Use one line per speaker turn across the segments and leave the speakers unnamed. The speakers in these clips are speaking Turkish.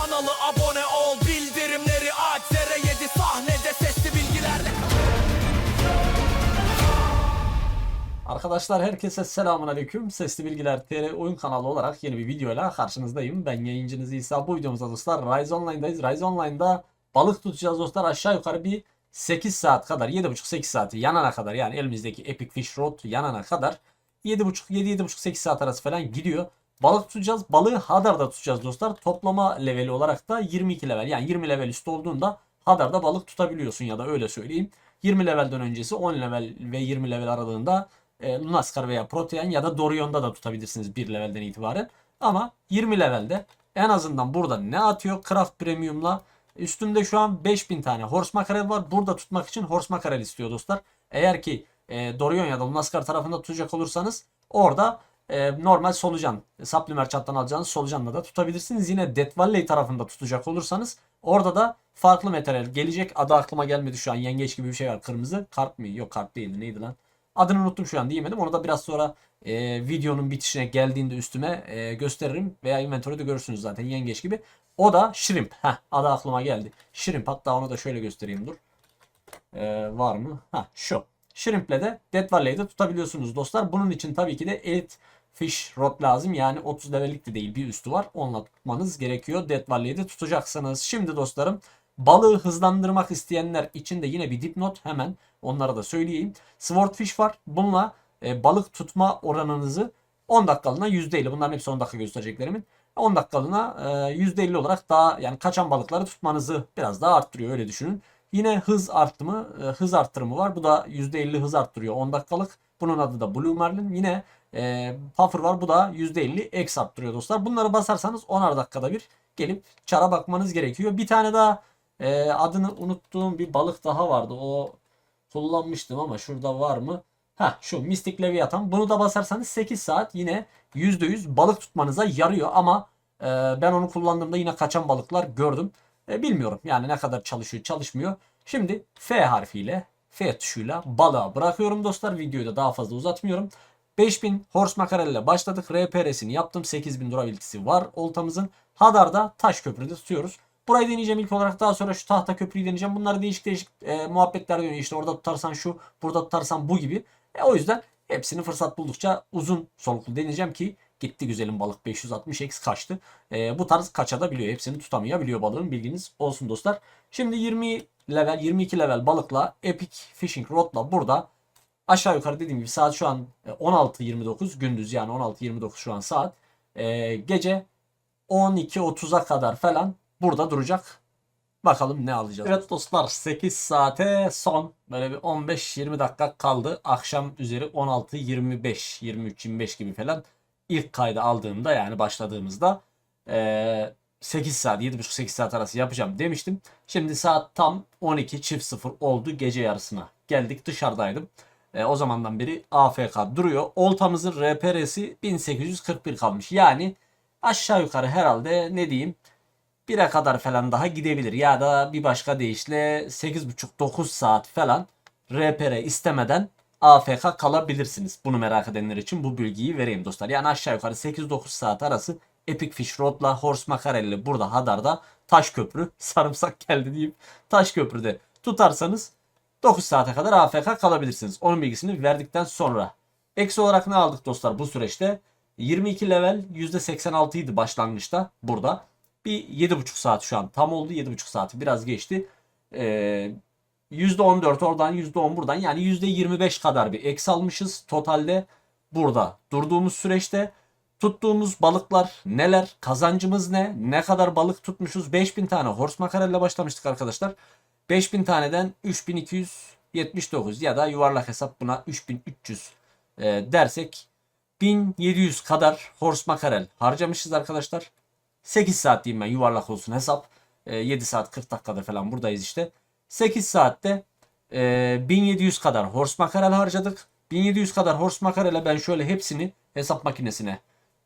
kanalı abone ol Bildirimleri aç TR7 sahnede sesli bilgilerle
Arkadaşlar herkese selamun aleyküm. Sesli Bilgiler TR oyun kanalı olarak yeni bir videoyla karşınızdayım. Ben yayıncınız İsa. Bu videomuzda dostlar Rise Online'dayız. Rise Online'da balık tutacağız dostlar. Aşağı yukarı bir 8 saat kadar 7,5-8 saati yanana kadar yani elimizdeki Epic Fish Rod yanana kadar 7,5-7-7,5-8 saat arası falan gidiyor. Balık tutacağız. Balığı Hadar'da tutacağız dostlar. Toplama leveli olarak da 22 level. Yani 20 level üstü olduğunda Hadar'da balık tutabiliyorsun ya da öyle söyleyeyim. 20 levelden öncesi 10 level ve 20 level aralığında e, Lunaskar veya Protean ya da Dorion'da da tutabilirsiniz 1 levelden itibaren. Ama 20 levelde en azından burada ne atıyor Craft Premium'la? Üstümde şu an 5000 tane Horse Mackerel var. Burada tutmak için Horse Mackerel istiyor dostlar. Eğer ki e, Dorion ya da Lunaskar tarafında tutacak olursanız orada e, normal solucan, Sublimer chat'tan alacağınız solucanla da tutabilirsiniz. Yine Death Valley tarafında tutacak olursanız orada da farklı materyal gelecek. Adı aklıma gelmedi şu an. Yengeç gibi bir şey var. Kırmızı. Karp mı? Yok karp değildi. Neydi lan? Adını unuttum şu an diyemedim. Onu da biraz sonra e, videonun bitişine geldiğinde üstüme e, gösteririm. Veya inventory'de görürsünüz zaten yengeç gibi. O da shrimp. Heh, adı aklıma geldi. Shrimp. Hatta onu da şöyle göstereyim dur. E, var mı? Ha şu. Shrimp'le de Dead Valley'de tutabiliyorsunuz dostlar. Bunun için tabii ki de Elite Fish Rod lazım. Yani 30 levellik de değil bir üstü var. Onunla tutmanız gerekiyor. Dead Valley'de tutacaksınız. Şimdi dostlarım balığı hızlandırmak isteyenler için de yine bir dipnot hemen onlara da söyleyeyim. Swordfish var. Bununla e, balık tutma oranınızı 10 dakikalığına %50. Bunların hepsi 10 dakika göstereceklerimin. 10 dakikalığına e, %50 olarak daha yani kaçan balıkları tutmanızı biraz daha arttırıyor öyle düşünün. Yine hız arttımı, e, hız arttırımı var. Bu da %50 hız arttırıyor 10 dakikalık. Bunun adı da Blue Marlin. Yine e, Puffer var. Bu da %50 X arttırıyor dostlar. Bunları basarsanız 10'ar dakikada bir gelip çara bakmanız gerekiyor. Bir tane daha e, adını unuttuğum bir balık daha vardı. O kullanmıştım ama şurada var mı? Ha şu Mystic Leviathan. Bunu da basarsanız 8 saat yine %100 balık tutmanıza yarıyor ama e, ben onu kullandığımda yine kaçan balıklar gördüm. E, bilmiyorum yani ne kadar çalışıyor çalışmıyor. Şimdi F harfiyle F tuşuyla balığa bırakıyorum dostlar. Videoyu da daha fazla uzatmıyorum. 5000 horse makarel ile başladık. RPR'sini yaptım. 8000 durabilitesi var oltamızın. Hadar'da taş köprüde tutuyoruz. Burayı deneyeceğim ilk olarak. Daha sonra şu tahta köprüyü deneyeceğim. Bunları değişik değişik e, muhabbetler dönüyor. İşte orada tutarsan şu, burada tutarsan bu gibi. E, o yüzden hepsini fırsat buldukça uzun soluklu deneyeceğim ki gitti güzelim balık 560x kaçtı. E, bu tarz kaçabiliyor. Hepsini tutamayabiliyor balığın bilginiz olsun dostlar. Şimdi 20 level 22 level balıkla Epic Fishing Rod'la burada aşağı yukarı dediğim gibi saat şu an e, 16.29 gündüz yani 16.29 şu an saat. E, gece 12.30'a kadar falan burada duracak. Bakalım ne alacağız. Evet dostlar 8 saate son böyle bir 15-20 dakika kaldı. Akşam üzeri 16-25, 23-25 gibi falan ilk kaydı aldığımda yani başladığımızda eee 8 saat 7,5-8 saat arası yapacağım demiştim. Şimdi saat tam 12 çift 0 oldu gece yarısına. Geldik dışarıdaydım. E, o zamandan beri AFK duruyor. Oltamızın RPR'si 1841 kalmış. Yani aşağı yukarı herhalde ne diyeyim 1'e kadar falan daha gidebilir. Ya da bir başka deyişle 8,5-9 saat falan RPR istemeden AFK kalabilirsiniz. Bunu merak edenler için bu bilgiyi vereyim dostlar. Yani aşağı yukarı 8-9 saat arası Epic Fish Rod'la Horse Mackerel'le burada Hadar'da Taş Köprü sarımsak geldi deyip Taş Köprü'de tutarsanız 9 saate kadar AFK kalabilirsiniz. Onun bilgisini verdikten sonra. Eksi olarak ne aldık dostlar bu süreçte? 22 level %86 idi başlangıçta burada. Bir 7,5 saat şu an tam oldu. 7,5 saati biraz geçti. Ee, %14 oradan %10 buradan yani %25 kadar bir eksi almışız totalde burada durduğumuz süreçte. Tuttuğumuz balıklar neler? Kazancımız ne? Ne kadar balık tutmuşuz? 5000 tane horse makarelle başlamıştık arkadaşlar. 5000 taneden 3279 ya da yuvarlak hesap buna 3300 e, dersek 1700 kadar horse makarel harcamışız arkadaşlar. 8 saat diyeyim ben yuvarlak olsun hesap. E, 7 saat 40 dakikada falan buradayız işte. 8 saatte e, 1700 kadar horse makarel harcadık. 1700 kadar horse makarele ben şöyle hepsini hesap makinesine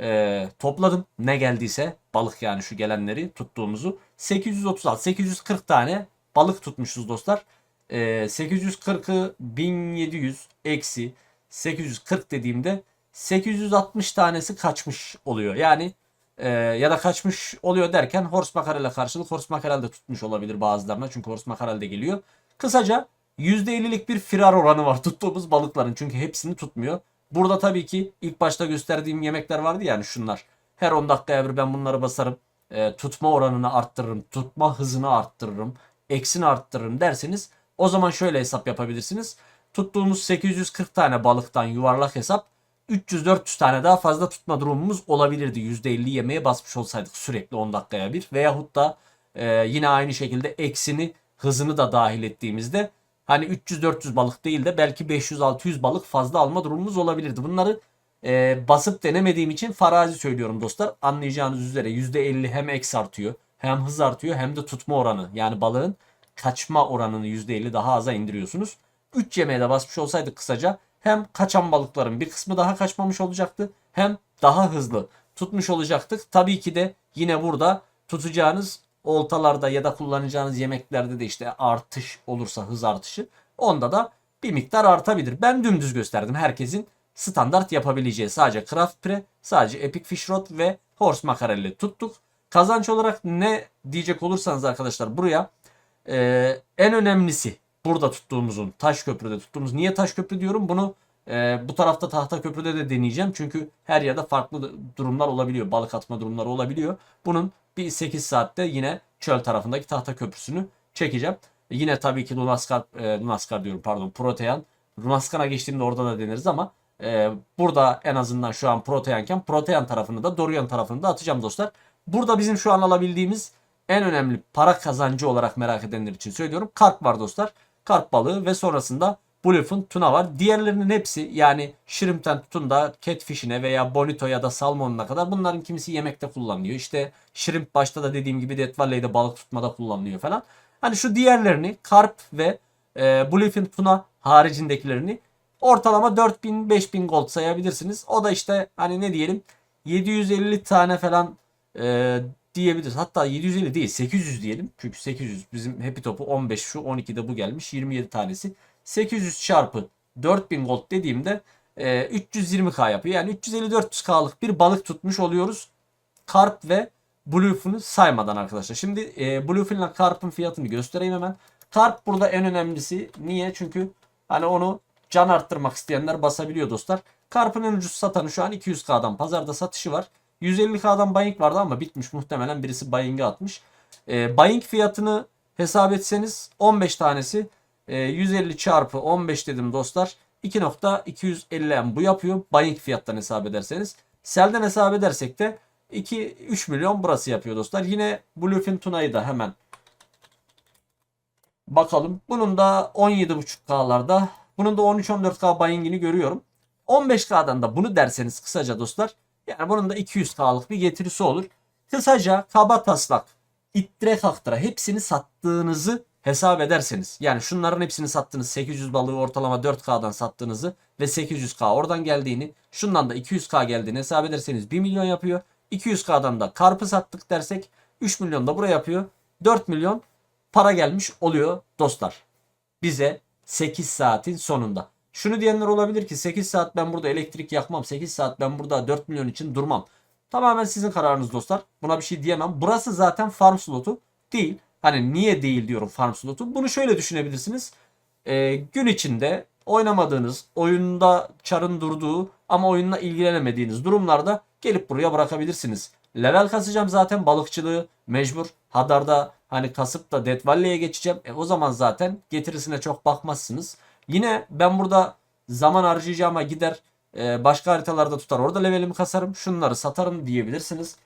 e, topladım. Ne geldiyse balık yani şu gelenleri tuttuğumuzu. 836, 840 tane balık tutmuşuz dostlar. E, 840'ı 1700 eksi 840 dediğimde 860 tanesi kaçmış oluyor. Yani e, ya da kaçmış oluyor derken horse makarele karşılık horse makarel de tutmuş olabilir bazılarına. Çünkü horse makarel de geliyor. Kısaca %50'lik bir firar oranı var tuttuğumuz balıkların. Çünkü hepsini tutmuyor. Burada tabii ki ilk başta gösterdiğim yemekler vardı yani şunlar. Her 10 dakikaya bir ben bunları basarım. E, tutma oranını arttırırım. Tutma hızını arttırırım. Eksini arttırırım derseniz o zaman şöyle hesap yapabilirsiniz. Tuttuğumuz 840 tane balıktan yuvarlak hesap 300-400 tane daha fazla tutma durumumuz olabilirdi. %50 yemeğe basmış olsaydık sürekli 10 dakikaya bir. Veyahut da e, yine aynı şekilde eksini hızını da dahil ettiğimizde hani 300-400 balık değil de belki 500-600 balık fazla alma durumumuz olabilirdi. Bunları e, basıp denemediğim için farazi söylüyorum dostlar. Anlayacağınız üzere %50 hem eks artıyor hem hız artıyor hem de tutma oranı. Yani balığın kaçma oranını %50 daha aza indiriyorsunuz. 3 yemeğe de basmış olsaydık kısaca hem kaçan balıkların bir kısmı daha kaçmamış olacaktı hem daha hızlı tutmuş olacaktık. Tabii ki de yine burada tutacağınız oltalarda ya da kullanacağınız yemeklerde de işte artış olursa hız artışı onda da bir miktar artabilir. Ben dümdüz gösterdim herkesin standart yapabileceği sadece Craft Pre, sadece Epic Fish Rod ve Horse Makarelli tuttuk. Kazanç olarak ne diyecek olursanız arkadaşlar buraya e, en önemlisi burada tuttuğumuzun taş köprüde tuttuğumuz. Niye taş köprü diyorum? Bunu e, bu tarafta tahta köprüde de deneyeceğim. Çünkü her yerde farklı durumlar olabiliyor. Balık atma durumları olabiliyor. Bunun bir 8 saatte yine çöl tarafındaki tahta köprüsünü çekeceğim. Yine tabii ki Lunaskar, e, Lunaskar diyorum pardon Protean. Lunaskar'a geçtiğimde orada da deneriz ama e, burada en azından şu an Proteanken Protean tarafını da Dorian tarafını da atacağım dostlar. Burada bizim şu an alabildiğimiz en önemli para kazancı olarak merak edenler için söylüyorum. Karp var dostlar. Karp balığı ve sonrasında bluefin tuna var. Diğerlerinin hepsi yani shrimp'ten tutun da catfish'ine veya bonito ya da salmonuna kadar bunların kimisi yemekte kullanılıyor. İşte shrimp başta da dediğim gibi Death Valley'de balık tutmada kullanılıyor falan. Hani şu diğerlerini karp ve e, bluefin tuna haricindekilerini ortalama 4000-5000 gold sayabilirsiniz. O da işte hani ne diyelim 750 tane falan e, diyebiliriz. Hatta 750 değil 800 diyelim. Çünkü 800 bizim Happy Top'u 15 şu 12'de bu gelmiş 27 tanesi. 800 çarpı 4000 gold dediğimde e, 320k yapıyor. Yani 350-400k'lık bir balık tutmuş oluyoruz. Karp ve Bluefin'i saymadan arkadaşlar. Şimdi e, Bluefin ile Karp'ın fiyatını göstereyim hemen. Karp burada en önemlisi. Niye? Çünkü hani onu can arttırmak isteyenler basabiliyor dostlar. Karp'ın en ucuz satanı şu an 200k'dan pazarda satışı var. 150k'dan buying vardı ama bitmiş muhtemelen birisi buying'e atmış. E, buying fiyatını hesap etseniz 15 tanesi e, 150 çarpı 15 dedim dostlar. 2.250 M bu yapıyor. Buying fiyattan hesap ederseniz. Selden hesap edersek de 2-3 milyon burası yapıyor dostlar. Yine Bluefin Tuna'yı da hemen bakalım. Bunun da 17.5K'larda. Bunun da 13-14K buying'ini görüyorum. 15K'dan da bunu derseniz kısaca dostlar. Yani bunun da 200K'lık bir getirisi olur. Kısaca kaba taslak ittire kaktıra hepsini sattığınızı hesap ederseniz yani şunların hepsini sattınız 800 balığı ortalama 4K'dan sattığınızı ve 800K oradan geldiğini şundan da 200K geldiğini hesap ederseniz 1 milyon yapıyor. 200K'dan da karpı sattık dersek 3 milyon da buraya yapıyor. 4 milyon para gelmiş oluyor dostlar. Bize 8 saatin sonunda. Şunu diyenler olabilir ki 8 saat ben burada elektrik yakmam. 8 saat ben burada 4 milyon için durmam. Tamamen sizin kararınız dostlar. Buna bir şey diyemem. Burası zaten farm slotu değil. Hani niye değil diyorum farm slotu. Bunu şöyle düşünebilirsiniz. Ee, gün içinde oynamadığınız, oyunda çarın durduğu ama oyunla ilgilenemediğiniz durumlarda gelip buraya bırakabilirsiniz. Level kasacağım zaten balıkçılığı mecbur. Hadar'da hani kasıp da Death Valley'e geçeceğim. E, o zaman zaten getirisine çok bakmazsınız. Yine ben burada zaman harcayacağıma gider e, başka haritalarda tutar. Orada levelimi kasarım. Şunları satarım diyebilirsiniz.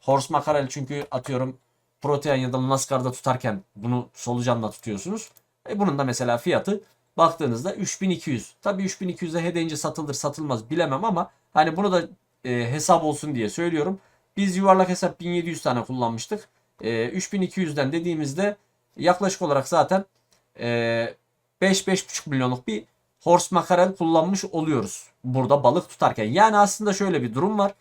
Horse Makarel çünkü atıyorum Protean ya da Lunarskar'da tutarken bunu solucanla tutuyorsunuz. E bunun da mesela fiyatı baktığınızda 3200. Tabii 3200'e hedeyince satılır satılmaz bilemem ama hani bunu da e, hesap olsun diye söylüyorum. Biz yuvarlak hesap 1700 tane kullanmıştık. E, 3200'den dediğimizde yaklaşık olarak zaten e, 5-5,5 milyonluk bir horse makarel kullanmış oluyoruz. Burada balık tutarken. Yani aslında şöyle bir durum var.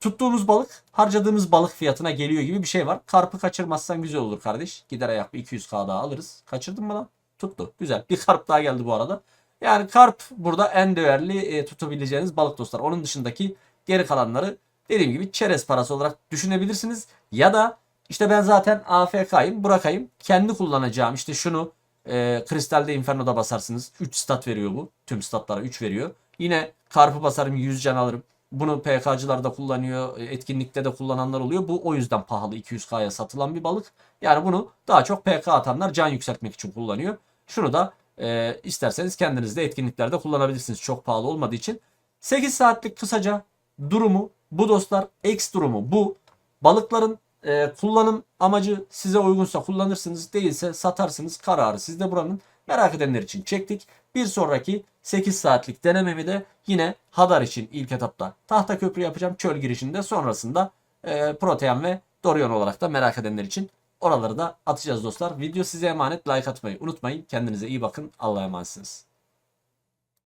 Tuttuğumuz balık harcadığımız balık fiyatına geliyor gibi bir şey var. Karpı kaçırmazsan güzel olur kardeş. Gider ayak bir 200k daha alırız. Kaçırdın mı lan? Tuttu. Güzel. Bir karp daha geldi bu arada. Yani karp burada en değerli e, tutabileceğiniz balık dostlar. Onun dışındaki geri kalanları dediğim gibi çerez parası olarak düşünebilirsiniz. Ya da işte ben zaten AFK'yim bırakayım. Kendi kullanacağım işte şunu e, Kristal'de Inferno'da basarsınız. 3 stat veriyor bu. Tüm statlara 3 veriyor. Yine karpı basarım 100 can alırım. Bunu PK'cılar da kullanıyor. e, Etkinlikte de kullananlar oluyor. Bu o yüzden pahalı 200K'ya satılan bir balık. Yani bunu daha çok PK atanlar can yükseltmek için kullanıyor. Şunu da e, isterseniz kendiniz de etkinliklerde kullanabilirsiniz. Çok pahalı olmadığı için. 8 saatlik kısaca durumu bu dostlar. X durumu bu. Balıkların e, kullanım amacı size uygunsa kullanırsınız. Değilse satarsınız. Kararı sizde buranın. Merak edenler için çektik. Bir sonraki 8 saatlik denememi de yine Hadar için ilk etapta tahta köprü yapacağım. Çöl girişinde sonrasında e, Protean ve Dorion olarak da merak edenler için oraları da atacağız dostlar. Video size emanet like atmayı unutmayın. Kendinize iyi bakın. Allah'a emanetsiniz.